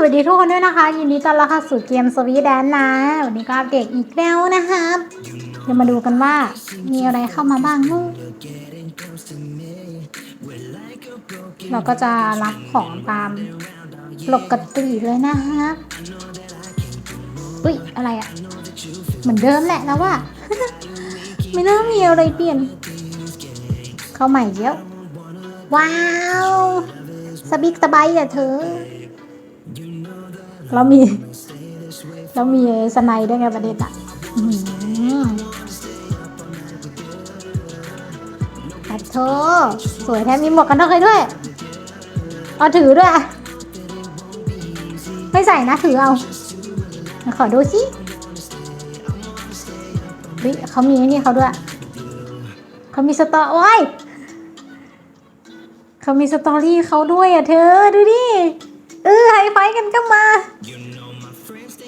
สวัสดีทุกคนด้วยนะคะ ยินดีต้อนรับเข้าสู่เกมสวีแดนนะ วันนี้ก็อัปเดตอีกแล้วนะครับ เดี๋ยวมาดูกันว่ามีอะไรเข้ามาบ้างนู่นเราก็จะรับของตามปกติเลยนะครับอุ้ยอะไรอะ่ะ เหมือนเดิมแหละแล้วว่า ไม่น่ามีอะไรเปลี่ยน เข้าใหม่เยอะ ว้าว สบิกสบายอะเธอ เรามีเรามีสไนด์ด้วยไงประเด็นอะอัดโทสวยแท้มีหมวกกันน็อกให้ด้วยเอาถือด้วย ไม่ใส่นะถือเอา ขอดูสิเฮ้ยเขามีนี่เขาด้วยเขามีสตอโอ้ยเขามีสตอรี่เขาด้วยอะเธอ ดูดิ เออไฮไฟกันก็มา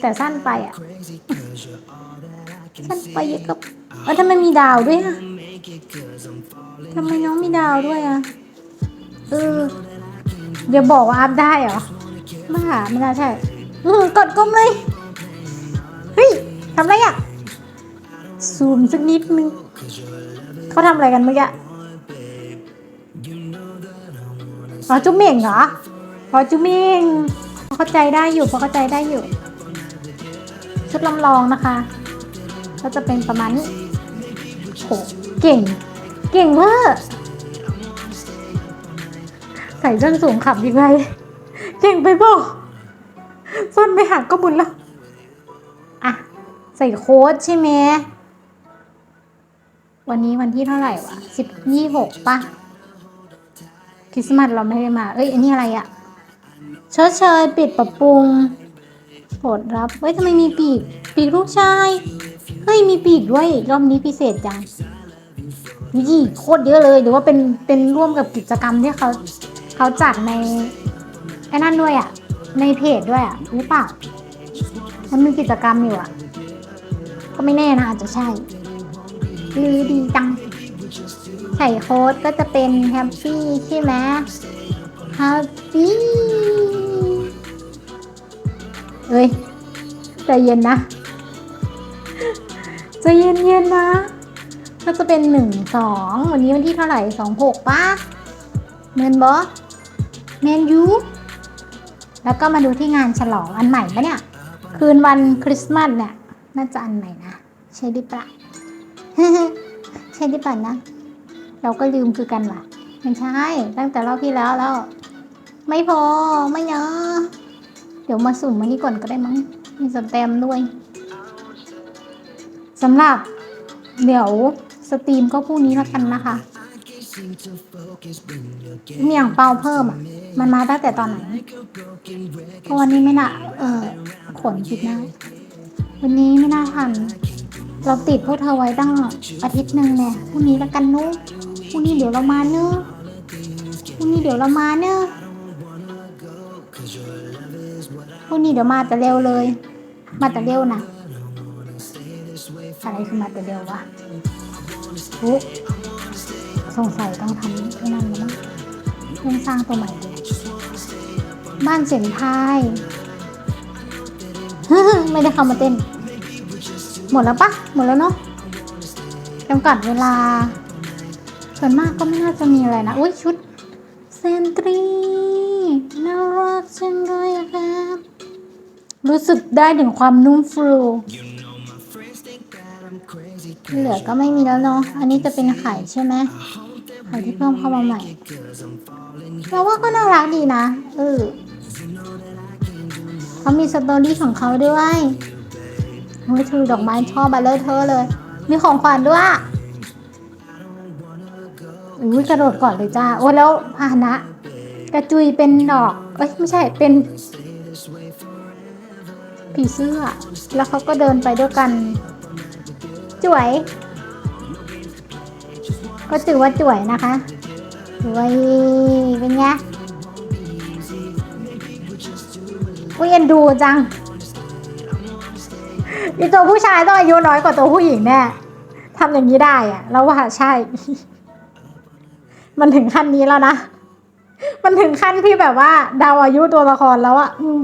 แต่สั้นไปอะ สั้นไปเยอะก็เออทำไมมีดาวด้วยอะทำไมน้องมีดาวด้วยอะ เอออย่าบอกว่าอัพได้เหรอบ้าไม่น่าใช่เออกดก้มเลย เฮ้ยทำไรอะ ซูมสักนิดนึงเขาทำอะไรกันเมื่อกี้อ๋อจุ๊บเหม่งเหรออ๋อจุ๊บเหม่งพอเข้าใจได้อยู่พอเข้าใจได้อยู่ ชุดลำลองนะคะ ก็จะเป็นประมาณนี้โหเก่ง เก่งเวอร์ใส่ส้นสูงขับดีไงเก่งไปบอกส้นไม่หักก็บุญแล้วอะ ใส่โค้ดใช่ไหมวันนี้วันที่เท่าไหร่วะสิบยี่หกปะคริสต์มาสเราไม่ได้มา เอ้ย อันนี้อะไรอะชดเชยปิดปรับปรุง โปรดรับเฮ้ยทำไมมีปีก ปีกลูกชาย เฮ้ยมีปีกด้วย รอบนี้พิเศษจังยี่โคตรเยอะเลยหรือว่าเป็นเป็นร่วมกับกิจกรรมที่เขาเขาจัดในไอ้นั่นด้วยอะในเพจด้วยอะหรือเปล่ามันมีกิจกรรมอยู่อะก็ไม่แน่นะอาจจะใช่หรือดีจังใส่โค้ดก็จะเป็นแฮปปี้ใช่ไหมแฮปปี้ ใจเย็นนะใจเย็นเย็นๆนะ ก็จะเป็นหนึ่งสองวันนี้วันที่เท่าไหร่สองหกป้าเมนบอเมนยูแล้วก็มาดูที่งานฉลองอันใหม่ปะเนี่ย คืนวันคริสต์มาสเนี่ย น่าจะอันใหม่นะใช่หรือเปล่าใช่หรือเปล่านะ เราก็ลืมคือกันว่ะไม่ใช่ ตั้งแต่รอบที่แล้วแล้ว ไม่พอไม่เนาะเดี๋ยวมาสุ่มมานี่ก่อนก็ได้มั้ง มีสแตมด้วยสำหรับเดี๋ยวสตรีมก็พรุ่งนี้แล้วกันนะคะมีอย่างเปาเพิ่มอะ มันมาตั้งแต่ตอนไหนเพราะวันนี้ไม่น่าเออขนผิดนะวันนี้ไม่น่าทัน เราติดพวกเธอไว้ตั้งอาทิตย์หนึ่งเนี่ยพรุ่งนี้แล้วกันนุ๊กพรุ่งนี้เดี๋ยวเรามาเนอะพรุ่งนี้เดี๋ยวเรามาเนอะพรุ่งนี้เดี๋ยวมาแต่เร็วเลย มาแต่เร็วนะอะไรคือมาแต่เร็ววะปุ๊สงสัยต้องทำที่นั่นแล้วมั้งเพิ่งสร้างตัวใหม่เลยบ้านเสียงไทยไม่ได้เข้ามาเต้น หมดแล้วปะหมดแล้วเนาะจำกัดเวลา ส่วนมากก็ไม่น่าจะมีอะไรนะ อุ้ยชุดเซนตรี รู้สึกได้ถึงความนุ่มฟลูที่เหลือก็ไม่มีแล้วเนาะ อันนี้จะเป็นไข่ใช่ไหมไข่ที่เพิ่มเข้ามาใหม่เราว่าก็น่ารักดีนะ เออเขามีสตอรี่ของเขาด้วยโอ้ยถือดอกไม้ชอบไปเลยเธอเลย มีของขวัญด้วยอุ้ยกระโดดก่อนเลยจ้า โอ้แล้วพาหนะ กระจุยเป็นดอก เอ้ยไม่ใช่เป็น ผีเสื้อ แล้วเขาก็เดินไปด้วยกัน จ่วย ก็ถือว่าจ่วยนะคะจ่วยเป็นไงอุ้ยเอ็นดูจังอีตัวผู้ชายต้องอายุน้อยกว่าตัวผู้หญิงแน่ทำอย่างนี้ได้อะแล้วว่าใช่ มันถึงขั้นนี้แล้วนะ มันถึงขั้นที่แบบว่าเดาอายุตัวละครแล้วอะอืม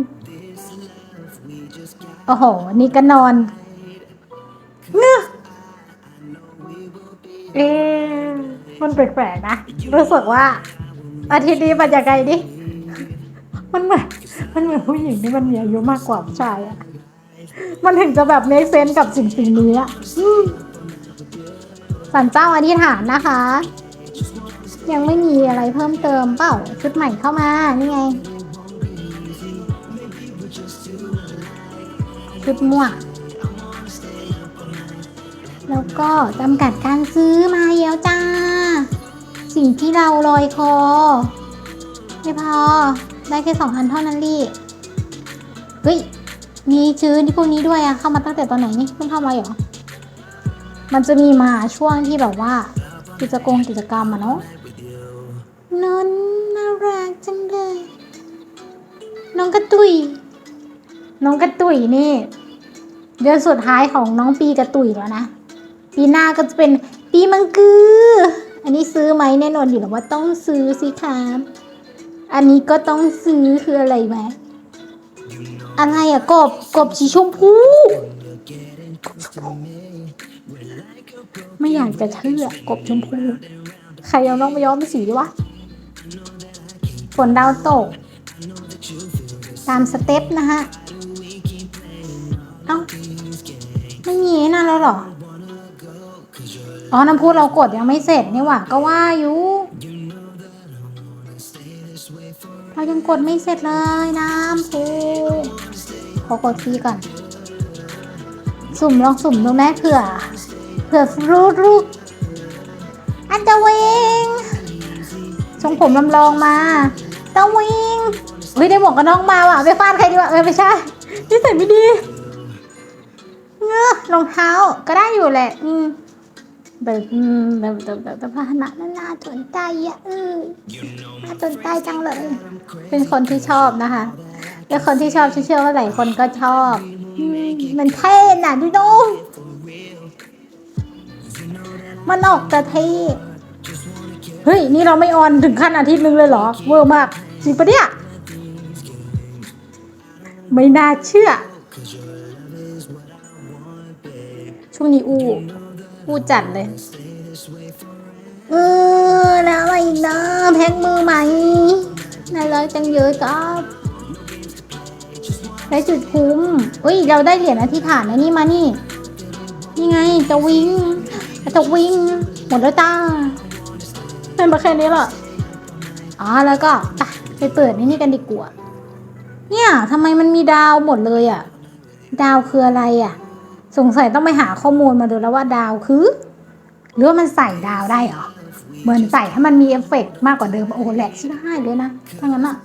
โอ้โห นี่ก็นอนเงื้อเอ๊มันแปลกๆนะ รู้สึกว่า อาทิตย์นี้มันยังไงดิ มันเหมือนมันเหมือนผู้หญิงที่มันมีอายุมากกว่าผู้ชายอะมันถึงจะแบบเมคเซนกับสิ่งสิ่งนี้อะอสันเจ้าอธิษฐานนะคะ ยังไม่มีอะไรเพิ่มเติมเปล่าชุดใหม่เข้ามา นี่ไง ชุดม่วง แล้วก็จำกัดการซื้อมาแล้วจ้า สิ่งที่เราลอยคอ ไม่พอ ได้แค่สองอันเท่านั้นลี่เฮ้ย มีชื่อที่พวกนี้ด้วยอะเข้ามาตั้งแต่ตอนไหนนี่เพิ่งเข้ามาเหรอ มันจะมีมาช่วงที่แบบว่า กิจกรรมกิจกรรมอะเนาะนนน่ารักจังเลย น้องกระตุย น้องกระตุยนี่ เดือนสุดท้ายของน้องปีกระตุยแล้วนะ ปีหน้าก็จะเป็นปีมังกือ อันนี้ซื้อไหมแน่นอนอยู่แล้วว่าต้องซื้อสิครับอันนี้ก็ต้องซื้อคืออะไรไหมอะไรอะกบกบสีชมพูไม่อยากจะเชื่อกบชมพูใครเอาน้องมาย้อมสีวะฝนดาวตก ตามสเต็ปนะฮะ เอ้าไม่มีนั่นแล้วหรอ อ๋อ น้ำพุเรากดยังไม่เสร็จนี่หว่า ก็ว่าอยู่เรายังกดไม่เสร็จเลยน้ำพุขอกดฟรีก่อน สุ่มลองสุ่มดูแม่เผื่อ เผื่อรู้ลูกอันจะเวงทรงผมลำลองมาตะวิงเฮ้ยได้หมวกกันน็อกมาว่ะไปฟาดใครดีวะเออไม่ใช่นี่ใส่ไม่ดี เงื้อรองเท้าก็ได้อยู่แหละ อืมแบบอืมแบบแบบแบบแบบพาหนะนั่นน่าสนใจอะเออน่าสนใจจังเลย เป็นคนที่ชอบนะคะเป็นคนที่ชอบเชื่อว่าหลายคนก็ชอบมมันเท่น่ะดูดูมันออกจะเท่เฮ้ย นี่เราไม่ออนถึงขั้นอาทิตย์นึงเลยเหรอ เวอร์มากจริงปะเนี่ย ไม่น่าเชื่อ ช่วงนี้อู้อู้จัดเลย เออแล้วอะไรอีกนะแพ็กมือใหม่นายร้อยจังเยอะครับได้จุดคุ้มเฮ้ย เราได้เหรียญอธิษฐานนะนี่มานี่ นี่ไงจะวิ่งจะวิ่ง หมดแล้วจ้าเป็นมาแค่นี้หรออ๋อแล้วก็ไปเปิดนี่นี่กันดีกว่า เนี่ยทำไมมันมีดาวหมดเลยอะ ดาวคืออะไรอะ สงสัยต้องไปหาข้อมูลมาดูแล้วว่าดาวคือ หรือว่ามันใส่ดาวได้เหรอ เหมือนใส่ให้มันมีเอฟเฟกต์มากกว่าเดิมโอ้แหลกใช่ได้เลยนะถ้างั้นอะ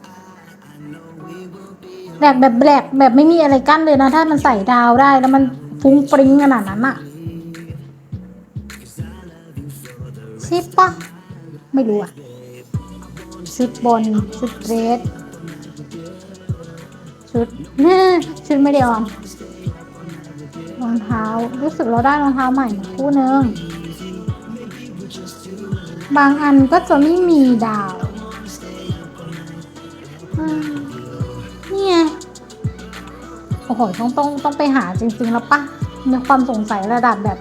แหลกแบบแหลกแบบไม่มีอะไรกั้นเลยนะ ถ้ามันใส่ดาวได้แล้วมันฟุ้งปริ้งขนาดนั้นอะใช่ปะไม่รู้อะชุดบนชุดเดรสชุดชุดไม่ได้ออนร องเท้า รู้สึกเราได้รองเท้าใหม่คู่หนึ่งบางอันก็จะไม่มีดาวอืมนี่ไงโอ้โหต้องต้องต้องไปหาจริง ๆ แล้วปะมีความสงสัยระดับแบบ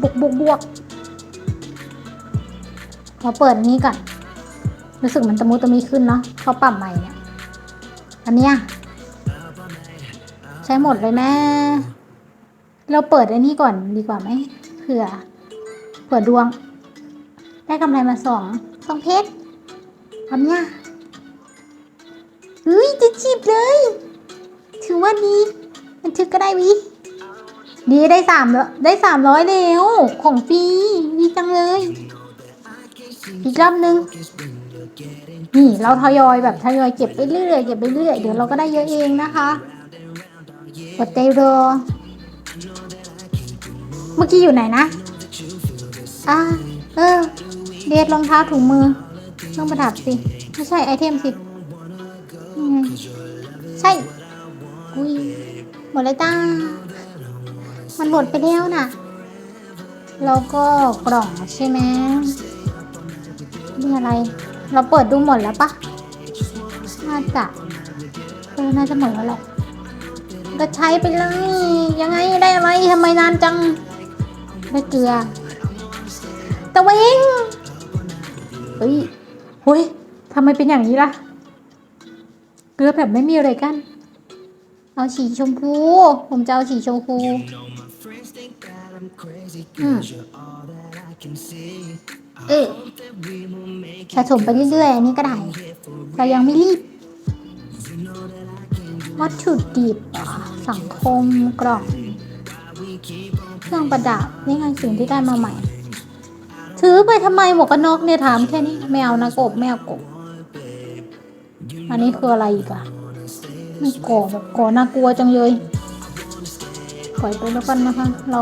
บวกบวกบวกเราเปิดนี้ก่อน รู้สึกมันตะมุตะมีขึ้นเนาะเขาปรับใหม่เนี่ย อันเนี้ยใช้หมดเลยแม่ เราเปิดอ้นี่ก่อนดีกว่าไหมเผื่อเผื่อดวง ได้กำไรมาสองสองเพชรทำเนี่ยเฮ้ยจะจีบเลย ถือว่าดีมันถือก็ได้วิดีได้สามแล้วได้สามร้อยแล้วของฟรีดีจังเลย อีกรอบนึง นี่เราทยอยแบบทยอยเก็บไปเรื่อยเก็บไปเรื่อยเดี๋ยวเราก็ได้เยอะเองนะคะอดใจรอ มื่อกี้อยู่ไหนนะ อ่า เออ เดทรองเท้าถุงมือเครื่องประดับสิ ไม่ใช่ไอเทมสิใช่ อุ้ย หมดเลยจ้า มันหมดไปแล้วน่ะ แล้วก็กล่องใช่ไหมนี่อะไร เราเปิดดูหมดแล้วปะน่าจะเออน่าจะหมดแล้วแหละก็ใช้ไปเลย ยังไงได้อะไรทำไมนานจัง ได้เกลือตะเวงเฮ้ยเฮ้ยทำไมเป็นอย่างนี้ล่ะ เกลือแบบไม่มีอะไรกัน เอาสีชมพู ผมจะเอาสีชมพูอืมเออสะสมไปเรื่อยๆอันนี้ก็ได้ เรายังไม่รีบวัตถุดิบเหรอสังคมกล่องเค รื่องประดับนี่ไงสิ่งที่ได้มาใหม่ ถือไปทำไมหมวกกันน็อกเนี่ยถามแค่นี้แมวนะกบแมวกบอันนี้คืออะไรอีกอะไม่ก่อแบบก่อน่ากลัวจังเลยปล่อยไปแล้วกันนะคะ เรา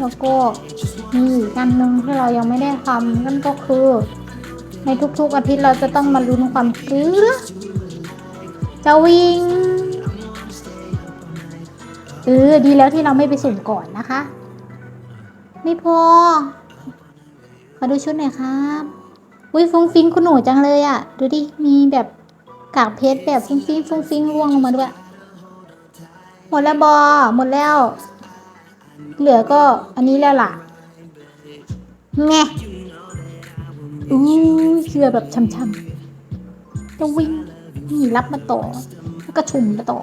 แล้วก็มีอีกอันหนึ่งที่เรายังไม่ได้ทำนั่นก็คือ ในทุกๆอาทิตย์เราจะต้องมาลุ้นความเกลือจะวิ่ง เออ ดีแล้วที่เราไม่ไปสุ่มก่อนนะคะ ไม่พอ ขอดูชุดหน่อยครับอุ้ยฟุ้งฟิ้งคุณหนูจังเลยอะ่ะ ดูดิ มีแบบกากเพชรแบบฟุ้งฟิ้งฟุ้งฟิ้งร่วงลงมาด้วย หมดแล้วบอ หมดแล้ว เหลือก็อันนี้แล้วล่ะแงอู้เชื่อแบบช่ำๆจะวิ่งนี่รับมาต่อ แล้วก็ชุ่มมาต่อ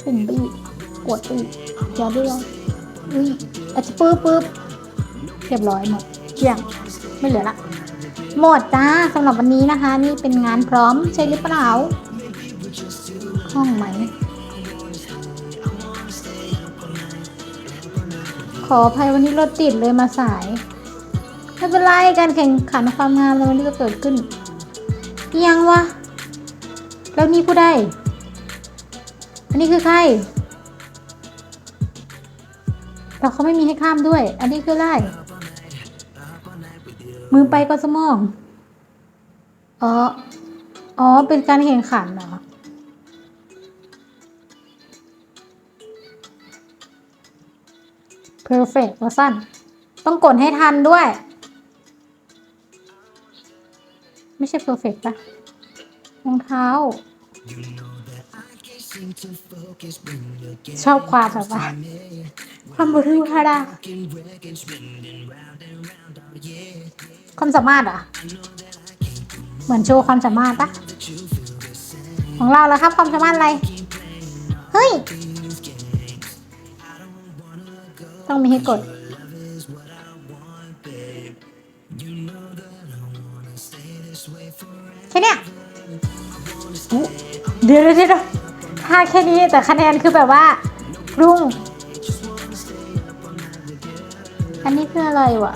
ชุ่มไปอีก กดไปอีกอย่าเรื่องอุ้ยอาจจะปื๊บปื๊บเรียบร้อยหมดเกลี้ยงไม่เหลือละ หมดจ้าสำหรับวันนี้นะคะ นี่เป็นงานพร้อมใช่หรือเปล่าห้องไหม ขออภัยวันนี้รถติดเลยมาสาย ไม่เป็นไรการแข่งขันความงามในวันนี้ก็เกิดขึ้น ยังวะ แล้วนี่ผู้ใดอันนี้คือใคร แต่เขาไม่มีให้ข้ามด้วย อันนี้คืออะไรมือไปก็สมอง อ๋อ อ๋อ เป็นการแข่งขันเหรอ perfect ว่าสั้น ต้องกดให้ทันด้วย ไม่ใช่ perfect ปะรองเท้า ชอบความแบบว่าความบริวารดาความสามารถอะ เหมือนโชว์ความสามารถปะของเราแล้วครับ ความสามารถอะไร เฮ้ย ต้องมีให้กดแค่เนี้ยเดี๋ยวเดี๋ยวเดี๋ยว ถ้าแค่นี้แต่คะแนนคือแบบว่ารุ่ง อันนี้คืออะไรวะ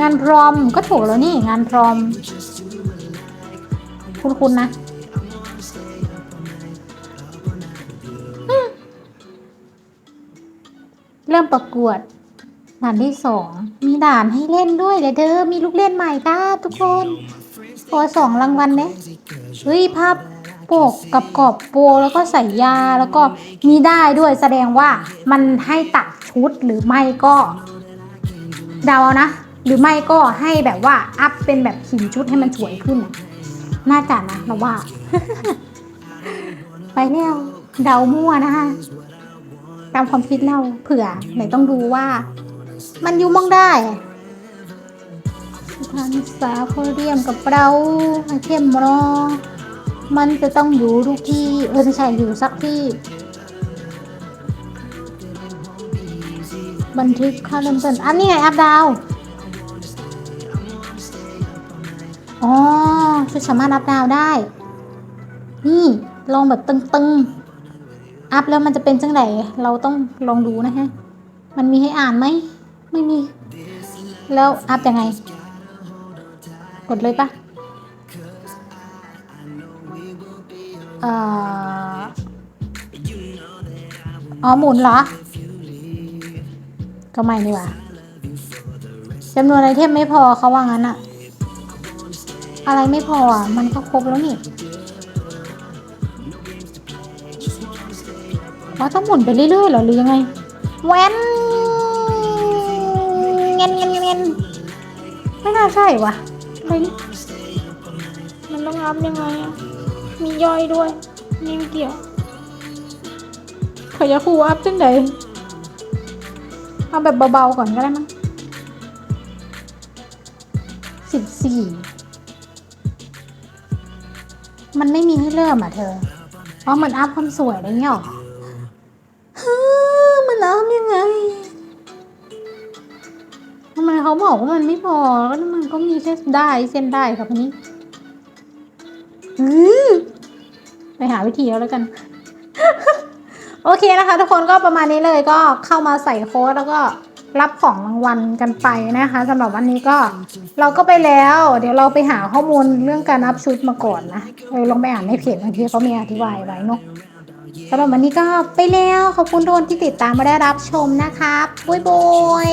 งานพรอมก็ถูกแล้วนี่งานพรอม คุณคุณนะเริ่มประกวดด่านที่สอง มีด่านให้เล่นด้วยเดี๋ยวเธอมีลูกเล่นใหม่ครับทุกคนขอสองรางวัลเนี่ยเฮ้ยภาพ ปกกับกรอบโปรแล้วก็ใส่ยาแล้วก็มีได้ด้วยแสดงว่ามันให้ตัดชุดหรือไม่ก็เดาเอานะ หรือไม่ก็ให้แบบว่าอัพเป็นแบบขินชุดให้มันสวยขึ้น น่าจะนะเราว่า ไปแล้วเดามั่วนะคะตามความคิดเราเผื่อไหนต้องดูว่า มันอยู่มองได้สถานศึกษาเขาเรียมกับเราไอเทมรอ มันจะต้องอยู่ทุกที่เออไม่ใช่อยู่สักที่ บันทึกค่าเริ่มต้นอันนี้ไงอัพดาวอ๋อชุดสามารถอัพดาวได้ นี่ลองแบบตึงๆ อัพแล้วมันจะเป็นจังไดเราต้องลองดูนะฮะ มันมีให้อ่านไหม ไม่มี แล้วอัพยังไง กดเลยปะ เอ่ออ๋อหมุนเหรอ ก็ไม่นี่หว่าจำนวนไอเทมไม่พอเขาว่างั้นอะอะไรไม่พออะ มันก็ครบแล้วนี่เราต้องหมุนไปเรื่อยๆหรอหรือยังไงแวนเงินเงินเงินเงินไม่น่าใช่วะอะไรนี่มันต้องอัพยังไงอะ มีย่อยด้วย นี่ไม่เกี่ยวเขาจะคูอัพจังไดเอาแบบเบาๆก่อนก็ได้มั้งสิบสี่มันไม่มีให้เริ่มอะเธอเพราะมันอัพความสวยอะไรเงี้ยหรอฮึมันอัพยังไงทำไมเขาบอกว่ามันไม่พอก็มันก็มีแค่ได้เส้นได้ครับอันนี้ฮึ ไปหาวิธีเอาแล้วกัน โอเคนะคะ ทุกคนก็ประมาณนี้เลยก็เข้ามาใส่โค้ดแล้วก็รับของรางวัลกันไปนะคะสำหรับวันนี้ก็เราก็ไปแล้ว เดี๋ยวเราไปหาข้อมูลเรื่องการอัพชุดมาก่อนนะเออลองไปอ่านในเพจบางทีเขามีอธิบายไว้เนาะสำหรับวันนี้ก็ไปแล้ว ขอบคุณทุกคนที่ติดตามมาได้รับชมนะครับบุยบุย